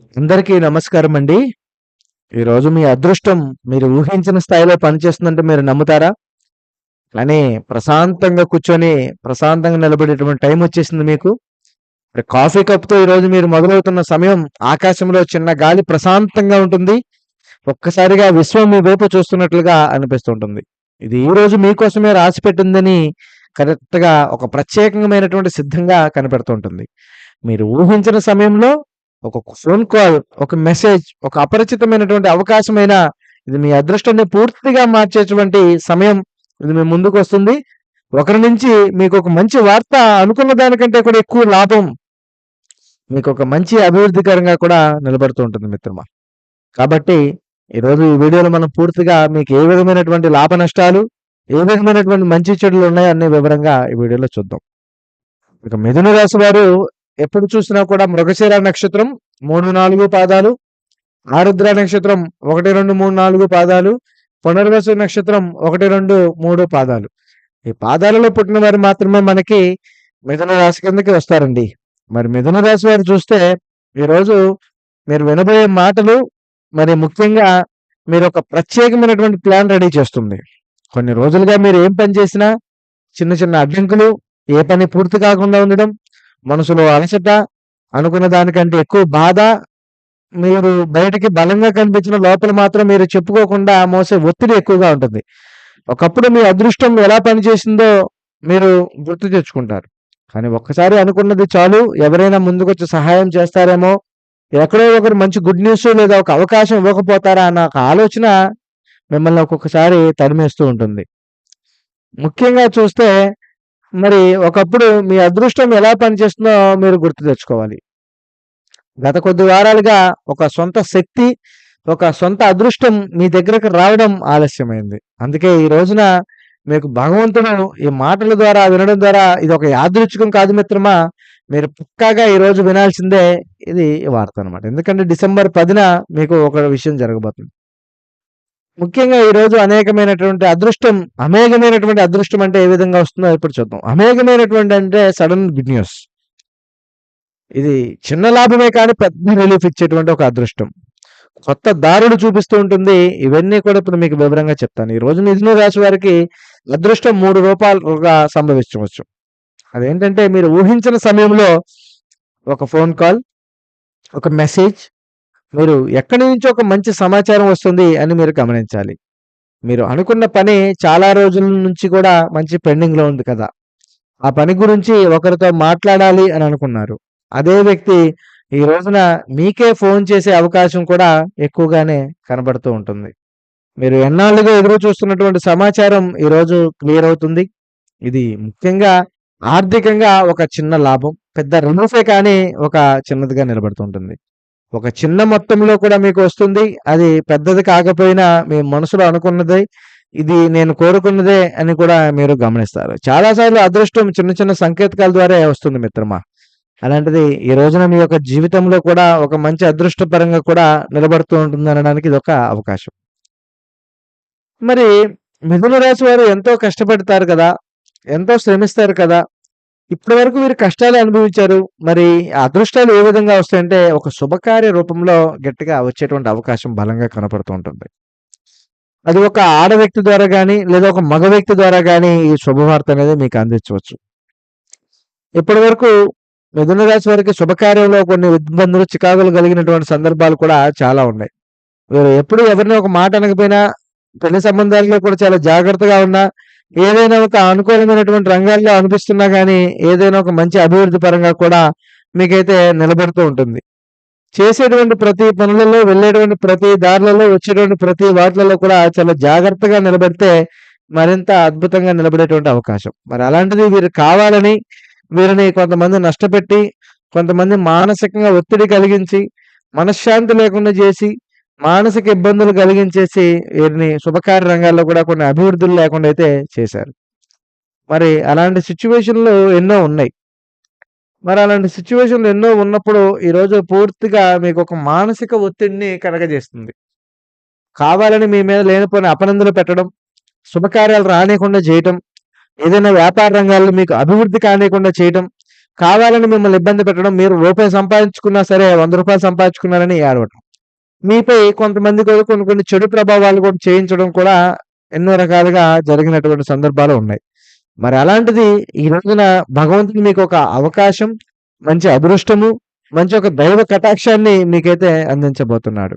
అందరికీ నమస్కారం అండి. ఈరోజు మీ అదృష్టం మీరు ఊహించిన స్థాయిలో పనిచేస్తుందంటే మీరు నమ్ముతారా? కానీ ప్రశాంతంగా కూర్చొని ప్రశాంతంగా నిలబడేటువంటి టైం వచ్చేసింది మీకు. కాఫీ కప్తో ఈరోజు మీరు మొదలవుతున్న సమయం ఆకాశంలో చిన్న గాలి ప్రశాంతంగా ఉంటుంది. ఒక్కసారిగా విశ్వం మీ వైపు చూస్తున్నట్లుగా అనిపిస్తుంటుంది ఇది ఈ రోజు మీకోసమే రాసి పెట్టిందని కరెక్ట్గా ఒక ప్రత్యేకమైనటువంటి సిద్ధంగా కనిపెడుతుంటుంది మీరు ఊహించిన సమయంలో ఒక ఫోన్ కాల్ ఒక మెసేజ్ ఒక అపరిచితమైనటువంటి అవకాశమైన ఇది మీ అదృష్టాన్ని పూర్తిగా మార్చేటువంటి సమయం ఇది మీ ముందుకు వస్తుంది. ఒకరి నుంచి మీకు ఒక మంచి వార్త అనుకున్న దానికంటే కూడా ఎక్కువ లాభం మీకు ఒక మంచి అభివృద్ధికరంగా కూడా నిలబడుతూ ఉంటుంది మిత్రమా. కాబట్టి ఈరోజు ఈ వీడియోలో మనం పూర్తిగా మీకు ఏ విధమైనటువంటి లాభ నష్టాలు ఏ విధమైనటువంటి మంచి చెడులు ఉన్నాయో అనే వివరంగా ఈ వీడియోలో చూద్దాం. ఇక మిథున రాశి వారు ఎప్పుడు చూసినా కూడా మృగశిర నక్షత్రం మూడు నాలుగు పాదాలు ఆరుద్ర నక్షత్రం ఒకటి రెండు మూడు నాలుగు పాదాలు పునర్వసు నక్షత్రం ఒకటి రెండు మూడు పాదాలు. ఈ పాదాలలో పుట్టిన వారు మాత్రమే మనకి మిథున రాశి కిందకి వస్తారండి. మరి మిథున రాశి వారు చూస్తే ఈరోజు మీరు వినబోయే మాటలు మరి ముఖ్యంగా మీరు ఒక ప్రత్యేకమైనటువంటి ప్లాన్ రెడీ చేస్తుంది. కొన్ని రోజులుగా మీరు ఏం పని చేసినా చిన్న చిన్న అడ్డంకులు ఏ పని పూర్తి కాకుండా ఉండడం మనసులో అలసట అనుకున్న దానికంటే ఎక్కువ బాధ మీరు బయటకి బలంగా కనిపించిన లోపల మాత్రం మీరు చెప్పుకోకుండా మోసే ఒత్తిడి ఎక్కువగా ఉంటుంది. ఒకప్పుడు మీ అదృష్టం ఎలా పనిచేసిందో మీరు గుర్తు తెచ్చుకుంటారు. కానీ ఒక్కసారి అనుకున్నది చాలు. ఎవరైనా ముందుకొచ్చి సహాయం చేస్తారేమో ఎక్కడో ఒకరు మంచి గుడ్ న్యూస్ లేదా ఒక అవకాశం ఇవ్వకపోతారా అన్న ఒక ఆలోచన మిమ్మల్ని ఒక్కొక్కసారి తరిమేస్తూ ఉంటుంది. ముఖ్యంగా చూస్తే మరి ఒకప్పుడు మీ అదృష్టం ఎలా పనిచేస్తుందో మీరు గుర్తు తెచ్చుకోవాలి. గత కొద్ది వారాలుగా ఒక సొంత శక్తి ఒక సొంత అదృష్టం మీ దగ్గరకు రావడం ఆలస్యమైంది. అందుకే ఈ రోజున మీకు భగవంతుడు ఈ మాటల ద్వారా వినడం ద్వారా ఇది ఒక యాదృచ్ఛికం కాదు మిత్రమా? మీరు పక్కాగా ఈ రోజు వినాల్సిందే ఇది వార్త అనమాట ఎందుకంటే డిసెంబర్ పదిన మీకు ఒక విషయం జరగబోతుంది. ముఖ్యంగా ఈ రోజు అనేకమైనటువంటి అదృష్టం అమేఘమైనటువంటి అదృష్టం అంటే ఏ విధంగా వస్తుందో ఇప్పుడు చూద్దాం. అమేఘమైనటువంటి అంటే సడన్ గుడ్ న్యూస్. ఇది చిన్న లాభమే కానీ పెద్ద రిలీఫ్ ఇచ్చేటువంటి ఒక అదృష్టం. కొత్త దారులు చూపిస్తూ ఉంటుంది. ఇవన్నీ కూడా ఇప్పుడు మీకు వివరంగా చెప్తాను. ఈ రోజు మిథున రాశి వారికి అదృష్టం మూడు రూపాయలుగా సంభవించవచ్చు. అదేంటంటే మీరు ఊహించిన సమయంలో ఒక ఫోన్ కాల్ ఒక మెసేజ్ మీరు ఎక్కడి నుంచో ఒక మంచి సమాచారం వస్తుంది అని మీరు గమనించాలి. మీరు అనుకున్న పని చాలా రోజుల నుంచి కూడా మంచి పెండింగ్లో ఉంది కదా. ఆ పని గురించి ఒకరితో మాట్లాడాలి అని అనుకున్నారు. అదే వ్యక్తి ఈ రోజున మీకే ఫోన్ చేసే అవకాశం కూడా ఎక్కువగానే కనబడుతూ ఉంటుంది. మీరు ఎన్నాళ్ళుగా ఎదురు చూస్తున్నటువంటి సమాచారం ఈరోజు క్లియర్ అవుతుంది. ఇది ముఖ్యంగా ఆర్థికంగా ఒక చిన్న లాభం పెద్ద రిలీఫే కానీ ఒక చిన్నదిగా నిలబడుతుంటుంది ఒక చిన్న మొత్తంలో కూడా మీకు వస్తుంది. అది పెద్దది కాకపోయినా మీ మనసులో అనుకున్నది ఇది నేను కోరుకున్నదే అని కూడా మీరు గమనిస్తారు. చాలాసార్లు అదృష్టం చిన్న చిన్న సంకేతకాల ద్వారా వస్తుంది మిత్రమా. అలాంటిది ఈ రోజున మీ యొక్క జీవితంలో కూడా ఒక మంచి అదృష్టపరంగా కూడా నిలబడుతూ ఉంటుంది అనడానికి ఇది ఒక అవకాశం. మరి మిథున రాశి వారు ఎంతో కష్టపడతారు కదా ఎంతో శ్రమిస్తారు కదా ఇప్పటి వరకు వీరు కష్టాలు అనుభవించారు. మరి అదృష్టాలు ఏ విధంగా వస్తాయంటే ఒక శుభకార్య రూపంలో గట్టిగా వచ్చేటువంటి అవకాశం బలంగా కనపడుతూ ఉంటుంది. అది ఒక ఆడ వ్యక్తి ద్వారా కానీ లేదా ఒక మగ వ్యక్తి ద్వారా కానీ ఈ శుభవార్త అనేది మీకు అందించవచ్చు. ఇప్పటి వరకు మిథున రాశి వారికి శుభకార్యంలో కొన్ని ఇబ్బందులు చికాకులు కలిగినటువంటి సందర్భాలు కూడా చాలా ఉన్నాయి. వీరు ఎప్పుడు ఎవరిని ఒక మాట అనకపోయినా పెళ్ళి సంబంధాలలో కూడా చాలా జాగ్రత్తగా ఉన్నా ఏదైనా ఒక అనుకూలమైనటువంటి రంగాల్లో అనిపిస్తున్నా కానీ ఏదైనా ఒక మంచి అభివృద్ధి పరంగా కూడా మీకైతే నిలబడుతూ ఉంటుంది. చేసేటువంటి ప్రతి పనులలో వెళ్ళేటువంటి ప్రతి దారులలో వచ్చేటువంటి ప్రతి వాటిలలో కూడా చాలా జాగ్రత్తగా నిలబడితే మరింత అద్భుతంగా నిలబడేటువంటి అవకాశం. మరి అలాంటిది వీరు కావాలని వీరిని కొంతమంది నష్టపెట్టి కొంతమంది మానసికంగా ఒత్తిడి కలిగించి మనశ్శాంతి లేకుండా చేసి మానసిక ఇబ్బందులు కలిగించేసి వీరిని శుభకార్య రంగాల్లో కూడా కొన్ని అభివృద్ధులు లేకుండా అయితే చేశారు. మరి అలాంటి సిచ్యువేషన్లు ఎన్నో ఉన్నాయి. మరి అలాంటి సిచ్యువేషన్లు ఎన్నో ఉన్నప్పుడు ఈరోజు పూర్తిగా మీకు ఒక మానసిక ఒత్తిడిని కలగజేస్తుంది. కావాలని మీ మీద లేనిపోయిన అపనందులు పెట్టడం శుభకార్యాలు రానియకుండా చేయటం ఏదైనా వ్యాపార రంగాల్లో మీకు అభివృద్ధి కానియకుండా చేయటం కావాలని మిమ్మల్ని ఇబ్బంది పెట్టడం, మీరు రూపాయి సంపాదించుకున్నా సరే వంద రూపాయలు సంపాదించుకున్నారని ఏడవటం. మీపై కొంతమంది కూడా కొన్ని కొన్ని చెడు ప్రభావాలు కూడా చేయించడం కూడా ఎన్నో రకాలుగా జరిగినటువంటి సందర్భాలు ఉన్నాయి. మరి అలాంటిది ఈ రోజున భగవంతుడు ఒక అవకాశం, మంచి అదృష్టము, మంచి ఒక దైవ కటాక్షాన్ని మీకైతే అందించబోతున్నాడు.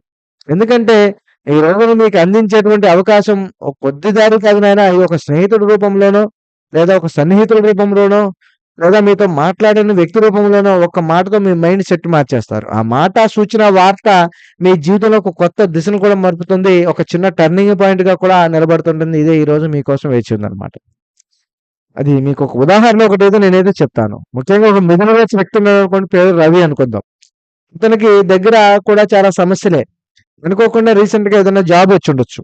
ఎందుకంటే ఈ రోజున మీకు అందించేటువంటి అవకాశం ఒక కొద్ది దారి కాదు ఒక స్నేహితుడి రూపంలోనో, లేదా ఒక సన్నిహితుడి రూపంలోనో, లేదా మీతో మాట్లాడిన వ్యక్తి రూపంలోనో ఒక మాటతో మీ మైండ్ సెట్ మార్చేస్తారు. ఆ మాట, సూచన, వార్త మీ జీవితంలో ఒక కొత్త దిశను కూడా మరుపుతుంది ఒక చిన్న టర్నింగ్ పాయింట్‌గా కూడా నిలబడుతుంటుంది. ఇదే ఈరోజు మీకోసం వేచి ఉందన్నమాట. అది ఒక ఉదాహరణ ఒకటేదో నేనైతే చెప్తాను. ముఖ్యంగా ఒక మిథున రాశి వ్యక్తి అనుకోండి పేరు రవి అనుకుందాం. ఇతనికి దగ్గర కూడా చాలా సమస్యలే. అనుకోకుండా రీసెంట్‌గా ఏదైనా జాబ్ వచ్చుండొచ్చు.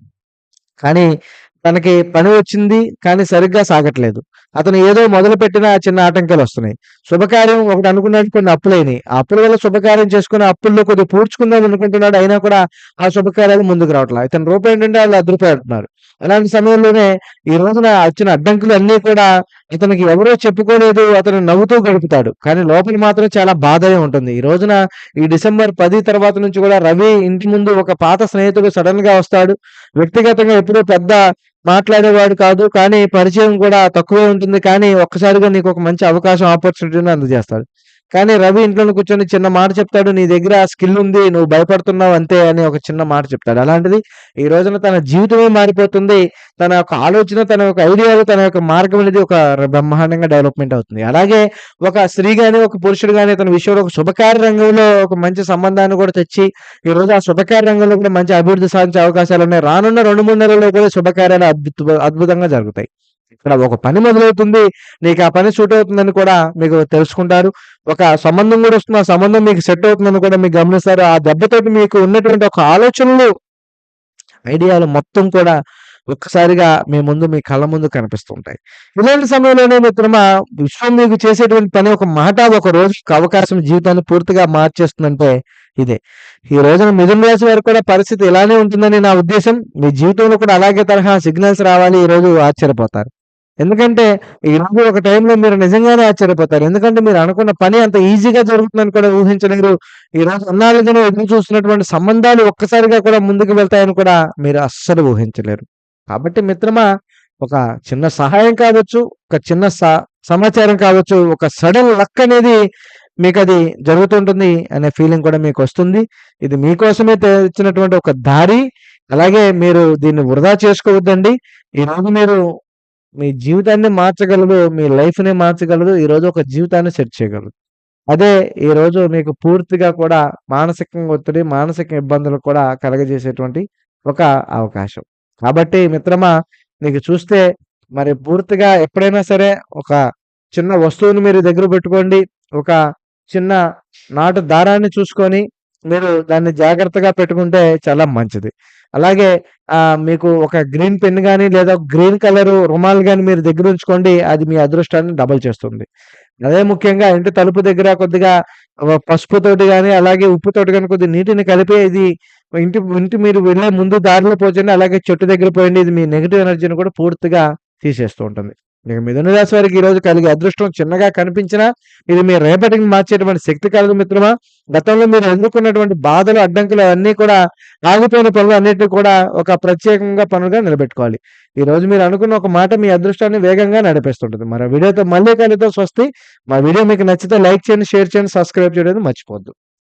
కానీ తనకి పని వచ్చింది. కానీ సరిగ్గా సాగట్లేదు. అతను ఏదో మొదలుపెట్టినా చిన్న ఆటంకాలు వస్తున్నాయి శుభకార్యం ఒకటి అనుకున్నాడు కొన్ని అప్పులైనాయి. ఆ అప్పుల వల్ల శుభకార్యం చేసుకుని అప్పుల్లో కొద్దిగా పూడ్చుకుందాం అనుకుంటున్నాడు. అయినా కూడా ఆ శుభకార్యాలు ముందుకు రావట్లా. ఇతని రూపాయి ఏంటంటే వాళ్ళు అదృపడుతున్నారు అలాంటి సమయంలోనే ఈ రోజున వచ్చిన అడ్డంకులు అన్నీ కూడా ఇతనికి ఎవరో చెప్పుకోలేదు. అతను నవ్వుతూ గడుపుతాడు. కానీ లోపల మాత్రం చాలా బాధగా ఉంటుంది. ఈ రోజున ఈ డిసెంబర్ పది తర్వాత నుంచి కూడా రవి ఇంటి ముందు ఒక పాత స్నేహితుడు సడెన్‌గా వస్తాడు. వ్యక్తిగతంగా ఎప్పుడూ పెద్ద మాట్లాడేవాడు కాదు. కానీ పరిచయం కూడా తక్కువే ఉంటుంది. కానీ ఒక్కసారిగా నీకు ఒక మంచి అవకాశం, ఆపర్చునిటీని అందజేస్తాడు. కానీ రవి ఇంట్లో కూర్చొని చిన్న మాట చెప్తాడు. నీ దగ్గర ఆ స్కిల్ ఉంది. నువ్వు భయపడుతున్నావు అంతే అని ఒక చిన్న మాట చెప్తాడు. అలాంటిది ఈ రోజున తన జీవితమే మారిపోతుంది. తన యొక్క ఆలోచన, తన యొక్క ఐడియాలు, తన యొక్క మార్గం అనేది ఒక బ్రహ్మాండంగా డెవలప్‌మెంట్ అవుతుంది. అలాగే ఒక స్త్రీ కానీ ఒక పురుషుడు కానీ తన విషయంలో ఒక శుభకార్య రంగంలో ఒక మంచి సంబంధాన్ని కూడా తెచ్చి ఈ రోజు ఆ శుభకార్య రంగంలో కూడా మంచి అభివృద్ధి సాధించే అవకాశాలు ఉన్నాయి రానున్న 2, 3 నెలల్లో కూడా శుభకార్యాలు అద్భుత అద్భుతంగా జరుగుతాయి. ఇక్కడ ఒక పని మొదలవుతుంది. నీకు ఆ పని సూట్ అవుతుందని కూడా మీకు తెలుసుకుంటారు. ఒక సంబంధం కూడా వస్తుంది. ఆ సంబంధం మీకు సెట్ అవుతుందని కూడా మీకు గమనిస్తారు. ఆ దెబ్బతోటి మీకు ఉన్నటువంటి ఒక ఆలోచనలు, ఐడియాలు మొత్తం కూడా ఒక్కసారిగా మీ ముందు మీ కళ్ళ ముందు కనిపిస్తుంటాయి. ఇలాంటి సమయంలోనే మిత్రమా విశ్వం మీకు చేసేటువంటి పని ఒక మాట, ఒక రోజుకి అవకాశం జీవితాన్ని పూర్తిగా మార్చేస్తుందంటే ఇదే. ఈ రోజున మిథున రాశి వారికి కూడా పరిస్థితి ఇలానే ఉంటుందని నా ఉద్దేశం. మీ జీవితంలో కూడా అలాగే తరహా సిగ్నల్స్ రావాలి. ఈరోజు ఆశ్చర్యపోతారు. ఎందుకంటే ఈరోజు ఒక టైంలో మీరు నిజంగానే ఆశ్చర్యపోతారు. ఎందుకంటే మీరు అనుకున్న పని అంత ఈజీగా జరుగుతుందని కూడా ఊహించలేరు. ఈరోజు అన్నాళ్ళుగానే ఎదురు చూస్తున్నటువంటి సంబంధాలు ఒక్కసారిగా కూడా ముందుకు వెళ్తాయని కూడా మీరు అస్సలు ఊహించలేరు. కాబట్టి మిత్రమా ఒక చిన్న సహాయం కావచ్చు, ఒక చిన్న స సమాచారం కావచ్చు, ఒక సడన్ లక్ అనేది మీకు అది జరుగుతుంటుంది అనే ఫీలింగ్ కూడా మీకు వస్తుంది ఇది మీకోసమే తెచ్చినటువంటి ఒక దారి. అలాగే మీరు దీన్ని వృధా చేసుకోవద్దండి. ఈరోజు మీరు మీ జీవితాన్ని మార్చగలదు మీ లైఫ్‌ని మార్చగలదు. ఈరోజు ఒక జీవితాన్ని సెట్ చేయగలదు అదే ఈరోజు మీకు పూర్తిగా కూడా మానసికంగా ఒత్తిడి, మానసిక ఇబ్బందులు కూడా కలగజేసేటువంటి ఒక అవకాశం. కాబట్టి మిత్రమా నీకు చూస్తే మరి పూర్తిగా ఎప్పుడైనా సరే ఒక చిన్న వస్తువుని మీరు దగ్గర పెట్టుకోండి. ఒక చిన్న నాటు దారాన్ని చూసుకొని మీరు దాన్ని జాగ్రత్తగా పెట్టుకుంటే చాలా మంచిది. అలాగే మీకు ఒక గ్రీన్ పెన్ కానీ లేదా గ్రీన్ కలరు రుమాల్ కానీ మీరు దగ్గర ఉంచుకోండి. అది మీ అదృష్టాన్ని డబల్ చేస్తుంది. అదే ముఖ్యంగా ఇంటి తలుపు దగ్గర కొద్దిగా పసుపుతోటి కానీ అలాగే ఉప్పుతోటి కానీ కొద్దిగా నీటిని కలిపి ఇది ఇంటి ఇంటి మీరు వెళ్ళే ముందు దారిలో పోచండి అలాగే చెట్టు దగ్గర పోయండి. ఇది మీ నెగిటివ్ ఎనర్జీని కూడా పూర్తిగా తీసేస్తూ ఉంటుంది. మీకు మిథున రాశి వారికి ఈరోజు కలిగే అదృష్టం చిన్నగా కనిపించినా ఇది మీ రేపటికి మార్చేటువంటి శక్తి కలదు మిత్రమా. గతంలో మీరు ఎదుర్కొన్నటువంటి బాధలు, అడ్డంకులు అన్నీ కూడా ఆగిపోయిన పనులు అన్నిటిని కూడా ఒక ప్రత్యేకంగా పనులుగా నిలబెట్టుకోవాలి. ఈరోజు మీరు అనుకున్న ఒక మాట మీ అదృష్టాన్ని వేగంగా నడిపిస్తుంటది. మరో వీడియోతో మళ్ళీ కలితో స్వస్తి. మా వీడియో మీకు నచ్చితే లైక్ చేయండి, షేర్ చేయండి, సబ్స్క్రైబ్ చేయడం మర్చిపోద్దు